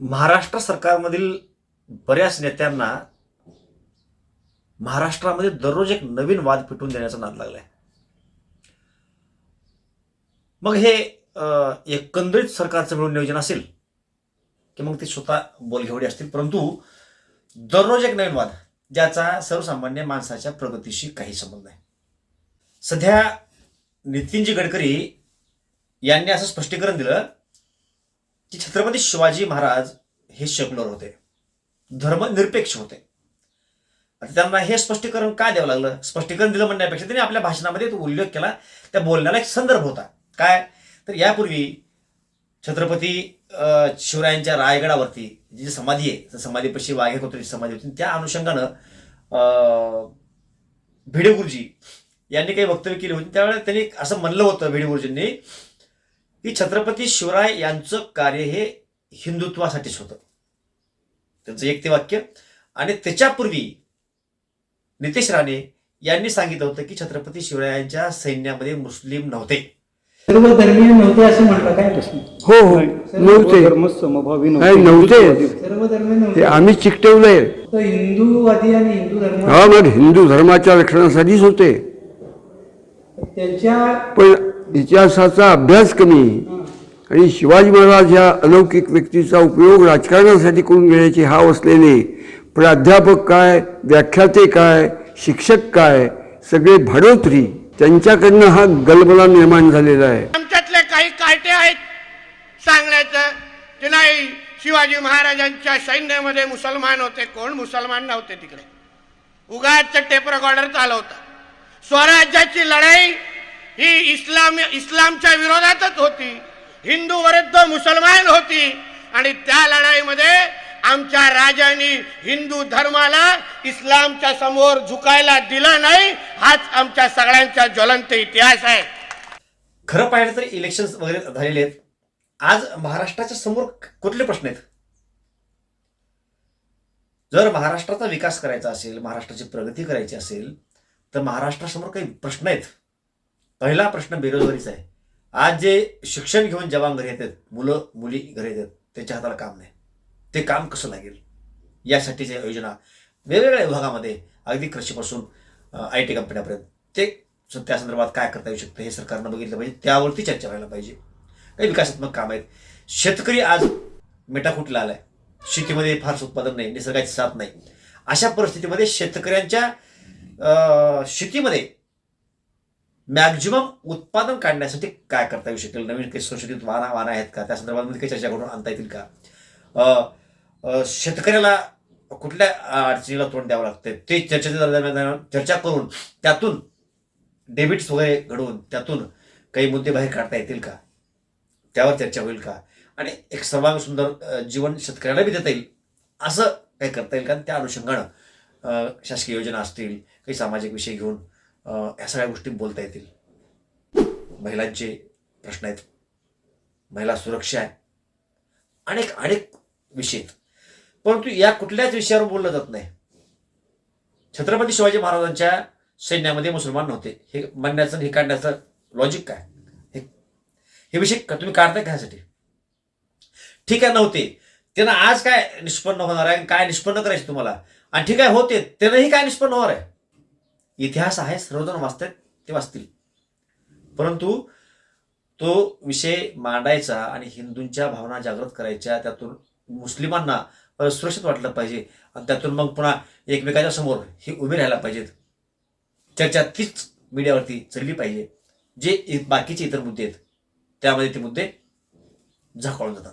महाराष्ट्र सरकारमधील बऱ्याच नेत्यांना महाराष्ट्रामध्ये दररोज एक नवीन वाद पेटवून देण्याचा नाद लागलाय. मग हे एकंदरीत सरकारचं मिळून नियोजन असेल की मग ते स्वतः बोलघेवडी असतील? परंतु दररोज एक नवीन वाद ज्याचा सर्वसामान्य माणसाच्या प्रगतीशी काही संबंध नाही. सध्या नितीनजी गडकरी यांनी असं स्पष्टीकरण दिलं की छत्रपती शिवाजी महाराज हे सेक्युलर होते. धर्मनिरपेक्ष होते. आता त्यांना हे स्पष्टीकरण का द्यावं लागलं? स्पष्टीकरण दिलं म्हणण्यापेक्षा त्यांनी आपल्या भाषणामध्ये तो उल्लेख केला. त्या बोलण्याला एक संदर्भ होता. काय? तर यापूर्वी छत्रपती शिवरायांच्या रायगडावरती जी समाधी आहे समाधीपशी समाधीपाशी वाघे समाधी होती त्या अनुषंगानं अं, भिडे गुरुजी यांनी काही वक्तव्य केली होती. त्यावेळेला त्यांनी असं म्हणलं होतं भिडे गुरुजींनी की छत्रपती शिवराय यांचं कार्य हे हिंदुत्वासाठीच होतं. त्यांचं एक ते वाक्य. आणि त्याच्यापूर्वी नितेश राणे यांनी सांगितलं होतं की छत्रपती शिवरायांच्या सैन्यामध्ये मुस्लिम नव्हते. सर्व धर्मीय नव्हते असं म्हणलं काय हो हो नव्हते. धर्म समभावी नाही, नव्हते. सर्व धर्मीय ते आम्ही चिकटवलंय. तर हिंदूवादी आणि हिंदू धर्म हा मग हिंदू धर्माच्या रक्षणासाठीच होते. त्यांच्या पण इतिहासाचा अभ्यास कमी आणि शिवाजी महाराज ह्या अलौकिक व्यक्तीचा उपयोग राजकारणासाठी करून घेण्याची हाव असलेले प्राध्यापक काय व्याख्याते काय शिक्षक काय सगळे भडोत्री त्यांच्याकडनं हा गलबला निर्माण झालेला आहे. आमच्यातले काही काटे आहेत. सांगण्याचं की नाही शिवाजी महाराजांच्या सैन्यामध्ये मुसलमान होते. कोण मुसलमान नव्हते तिकडे. उगाच टेप रेकॉर्डर चालवता स्वराज्याची लढाई ही इस्लाम इस्लामच्या विरोधातच होती. हिंदू विरुद्ध मुसलमान होती. आणि त्या लढाईमध्ये आमच्या राजांनी हिंदू धर्माला इस्लामच्या समोर झुकायला दिलं नाही. हाच आमच्या सगळ्यांचा ज्वलंत इतिहास आहे. खरं पाहिलं तर इलेक्शन वगैरे झालेले आहेत. आज महाराष्ट्राच्या समोर कुठले प्रश्न आहेत? जर महाराष्ट्राचा विकास करायचा असेल महाराष्ट्राची प्रगती करायची असेल तर महाराष्ट्रासमोर काही प्रश्न आहेत. पहिला प्रश्न बेरोजगारीचा आहे. आज जे शिक्षण घेऊन जवान घरी येतात मुलं मुली घरी येतात त्यांच्या हाताला काम नाही. ते काम कसं लागेल? यासाठीच्या योजना वेगवेगळ्या विभागामध्ये अगदी कृषीपासून आय टी कंपन्यापर्यंत ते त्या संदर्भात काय करता येऊ शकतं हे सरकारनं बघितलं पाहिजे. त्यावरती चर्चा व्हायला पाहिजे. काही विकासात्मक काम आहेत. शेतकरी आज मेटाकुटीला आलाय. शेतीमध्ये फारसं उत्पादन नाही निसर्गाची साथ नाही. अशा परिस्थितीमध्ये शेतकऱ्यांच्या शेतीमध्ये मॅक्झिमम उत्पादन काढण्यासाठी काय करता येऊ शकेल? नवीन काही संशोधित वाहना वाहना आहेत का? त्या संदर्भात काही चर्चा करून आणता येतील का? शेतकऱ्याला कुठल्या अडचणीला तोंड द्यावं लागतं ते चर्चेच्या दरम्यान चर्चा करून त्यातून डेबिट्स वगैरे घडवून त्यातून काही मुद्दे बाहेर काढता येतील का? त्यावर चर्चा होईल का? आणि एक सर्वांग सुंदर जीवन शेतकऱ्याला बी देता येईल असं काही करता येईल का? त्या अनुषंगानं शासकीय योजना असतील काही सामाजिक विषय घेऊन ह्या सगळ्या गोष्टी बोलता येतील. महिलांचे प्रश्न आहेत महिला सुरक्षा आहे अनेक अनेक विषय आहेत. परंतु या कुठल्याच विषयावर बोललं जात नाही. छत्रपती शिवाजी महाराजांच्या सैन्यामध्ये मुसलमान नव्हते. हे म्हणण्याचं हे काढण्याचं लॉजिक काय? हे हे विषय तुम्ही काढताय का ठीक आहे नव्हते. त्यांना आज काय निष्पन्न होणार आहे आणि काय निष्पन्न करायचे तुम्हाला? आणि ठीक आहे होते. त्यांनाही काय निष्पन्न होणार आहे? इतिहास आहे सर्वजण वाचतात ते वाचतील. परंतु तो विषय मांडायचा आणि हिंदूंच्या भावना जागृत करायच्या त्यातून मुस्लिमांना सुरक्षित वाटलं पाहिजे आणि त्यातून मग पुन्हा एकमेकाच्या समोर हे उभे राहायला पाहिजेत. चर्चा तीच मीडियावरती चढली पाहिजे जे इ- बाकीचे इतर मुद्दे आहेत त्यामध्ये ते मुद्दे झाकाळून जातात.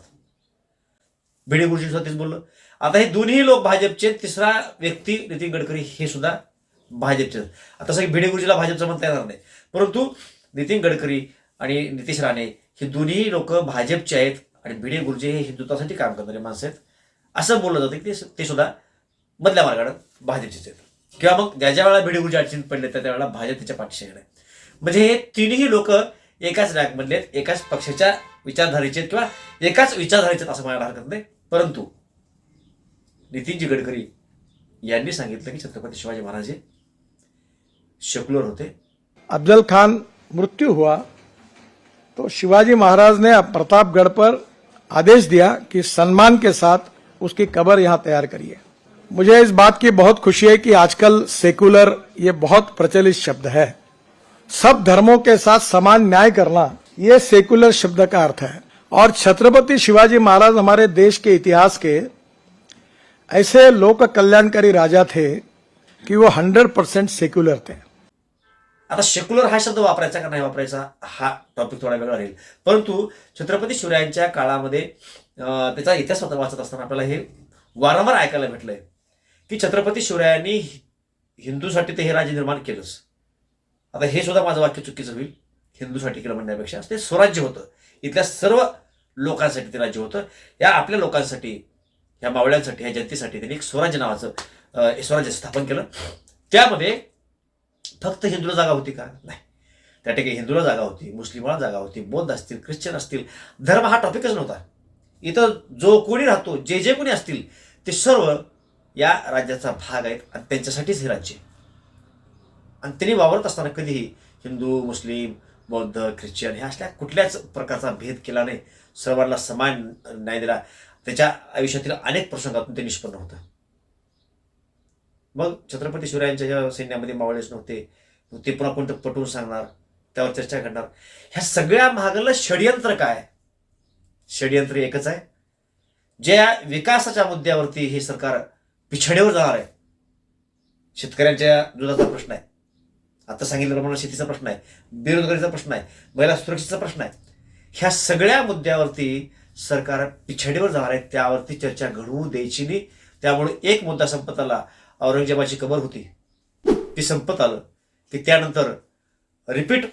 भिडे गुरुजींसुद्धा तेच बोललं. आता हे दोन्ही लोक भाजपचे तिसरा व्यक्ती नितीन गडकरी हे सुद्धा भाजपचं. आता सगळे भिडे गुरुजीला भाजपचं म्हणता येणार नाही. परंतु नितीन गडकरी आणि नितीश राणे हे दोन्ही लोक भाजपचे आहेत आणि भिडे गुरुजी हे हिंदुत्वासाठी काम करणारे माणसं आहेत. असं बोललं जातं की ते ते सुद्धा मधल्या मार्गानं भाजपचेच आहेत. किंवा मग ज्या ज्या वेळेला भिडे गुरुजी अडचणीत पडले त्या त्यावेळेला भाजप त्याच्या पाठीशी आहे. म्हणजे हे तिन्ही लोक एकाच रॅकमधले आहेत एकाच पक्षाच्या विचारधारेचे आहेत किंवा एकाच विचारधारेचे आहेत असं म्हणायला हरकत नाही. परंतु नितीनजी गडकरी यांनी सांगितलं की छत्रपती शिवाजी महाराज हे सेक्युलर होते। अफजल खान मृत्यु हुआ तो शिवाजी महाराज ने प्रतापगढ़ पर आदेश दिया कि सम्मान के साथ उसकी कबर यहाँ तैयार करिए। मुझे इस बात की बहुत खुशी है कि आजकल सेकुलर ये बहुत प्रचलित शब्द है। सब धर्मों के साथ समान न्याय करना, ये सेकुलर शब्द का अर्थ है। और छत्रपति शिवाजी महाराज हमारे देश के इतिहास के ऐसे लोक कल्याणकारी राजा थे कि वो हंड्रेड परसेंट सेक्युलर थे। आता सेक्युलर हा शब्द वापरायचा का नाही वापरायचा हा टॉपिक थोडा वेगळा राहील. परंतु छत्रपती शिवरायांच्या काळामध्ये त्याचा इतिहास वाचत असताना आपल्याला हे वारंवार ऐकायला भेटलंय की छत्रपती शिवरायांनी हिंदूसाठी ते हे राज्य निर्माण केलंच. आता हे सुद्धा माझं वाक्य चुकीचं होईल. हिंदूसाठी केलं म्हणण्यापेक्षा ते स्वराज्य होतं. इथल्या सर्व लोकांसाठी ते राज्य होतं. या आपल्या लोकांसाठी ह्या मावळ्यांसाठी ह्या जनतेसाठी त्यांनी एक स्वराज्य नावाचं स्वराज्य स्थापन केलं. त्यामध्ये फक्त हिंदूला जागा होती का? नाही. त्या ठिकाणी हिंदूला जागा होती मुस्लिमाला जागा होती बौद्ध असतील ख्रिश्चन असतील. धर्म हा टॉपिकच नव्हता. इथं जो कोणी राहतो जे जे कोणी असतील ते सर्व या राज्याचा भाग आहेत आणि त्यांच्यासाठीच हे राज्य आणि त्यांनी वावरत असताना कधीही हिंदू मुस्लिम बौद्ध ख्रिश्चन ह्या असल्या कुठल्याच प्रकारचा भेद केला नाही. सर्वांना समान न्याय दिला. त्याच्या आयुष्यातील अनेक प्रसंगातून ते निष्पन्न होतं. मग छत्रपती शिवरायांच्या ज्या सैन्यामध्ये मावळेच नव्हते ते पुन्हा कोणतं पटवून सांगणार त्यावर चर्चा करणार ह्या सगळ्या महागलं षडयंत्र काय? षडयंत्र एकच आहे. ज्या विकासाच्या मुद्द्यावरती हे सरकार पिछाडीवर जाणार आहे शेतकऱ्यांच्या दुधाचा प्रश्न आहे. आता सांगितल्याप्रमाणे शेतीचा प्रश्न आहे बेरोजगारीचा प्रश्न आहे महिला सुरक्षेचा प्रश्न आहे. ह्या सगळ्या मुद्द्यावरती सरकार पिछाडीवर जाणार आहे त्यावरती चर्चा घडवू द्यायची नाही. त्यामुळे एक मुद्दा संपत आला औरंगजेबाची कबर होती. ती संपत आलं. की त्यानंतर रिपीट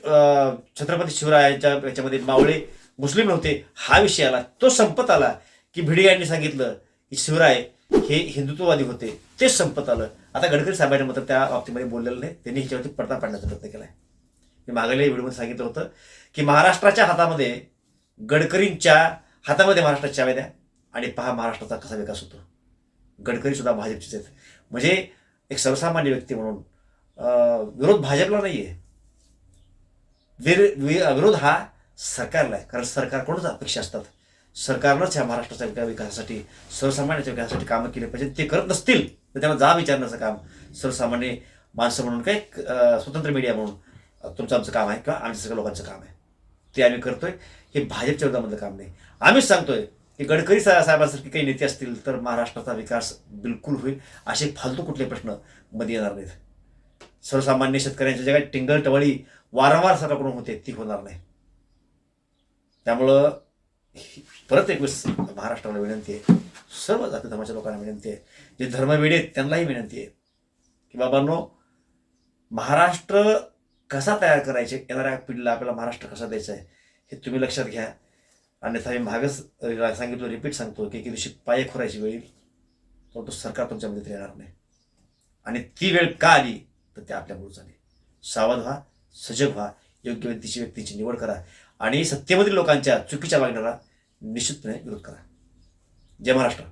छत्रपती शिवरायांच्या याच्यामध्ये मावळे मुस्लिम नव्हते हा विषय आला. तो संपत आला की भिडे यांनी सांगितलं की शिवराय हे हिंदुत्ववादी होते. ते संपत आलं. आता गडकरी साहेबांनी मात्र त्या बाबतीमध्ये बोललेलं नाही. त्यांनी ह्याच्यावरती पडदा पाडण्याचा प्रयत्न केलाय. मी मागल्या व्हिडिओमध्ये सांगितलं होतं की महाराष्ट्राच्या हातामध्ये गडकरींच्या हातामध्ये महाराष्ट्राच्या चाव्या द्या आणि पहा महाराष्ट्राचा कसा विकास होतो. गडकरी सुद्धा भाजपचेच आहेत. म्हणजे एक सर्वसामान्य व्यक्ती म्हणून. विरोध भाजपला नाही आहे विर- विरोध हा सरकारला आहे. कारण सरकारकडूनच अपेक्षा असतात. सरकारनंच ह्या महाराष्ट्राच्या विकासासाठी सर्वसामान्याच्या विकासासाठी कामं केली पाहिजे ते करत नसतील तर त्यांना जा विचारण्याचं काम सर्वसामान्य माणसं म्हणून काय स्वतंत्र मीडिया म्हणून तुमचं आमचं काम आहे किंवा आमच्या सगळ्या लोकांचं काम आहे. ते आम्ही करतोय. हे भाजपच्या विरोधामधलं काम नाही. आम्हीच सांगतोय की गडकरी सा- साहेबांसारखे काही नेते असतील तर महाराष्ट्राचा विकास बिलकुल होईल. असे फालतू कुठले प्रश्नमध्ये येणार नाहीत. सर्वसामान्य शेतकऱ्यांच्या ज्या टिंगल टवळी वारंवार सरकारकडून होते ती होणार नाही. त्यामुळं परत एक वेळेस महाराष्ट्राला विनंती आहे. सर्व जाती धर्माच्या लोकांना विनंती आहे. जे धर्मवेडे आहेत त्यांनाही विनंती आहे. की बाबांनो महाराष्ट्र कसा तयार करायचे? येणाऱ्या पिढीला आपल्याला महाराष्ट्र कसा द्यायचा आहे? हे तुम्ही लक्षात घ्या. अन्यथा मी मागच सांगितलं रिपीट सांगतो की एके दिवशी पाय खोरायची वेळ परंतु सरकार तुमच्या मध्ये येणार नाही. आणि ती वेळ का आली तर ते आपल्यामुळेच आली सावध व्हा सजग व्हा योग्य व्यक्तीची व्यक्तीची निवड करा आणि सत्तेमधील लोकांच्या चुकीच्या वागण्याला निश्चितपणे विरोध करा. जय महाराष्ट्र.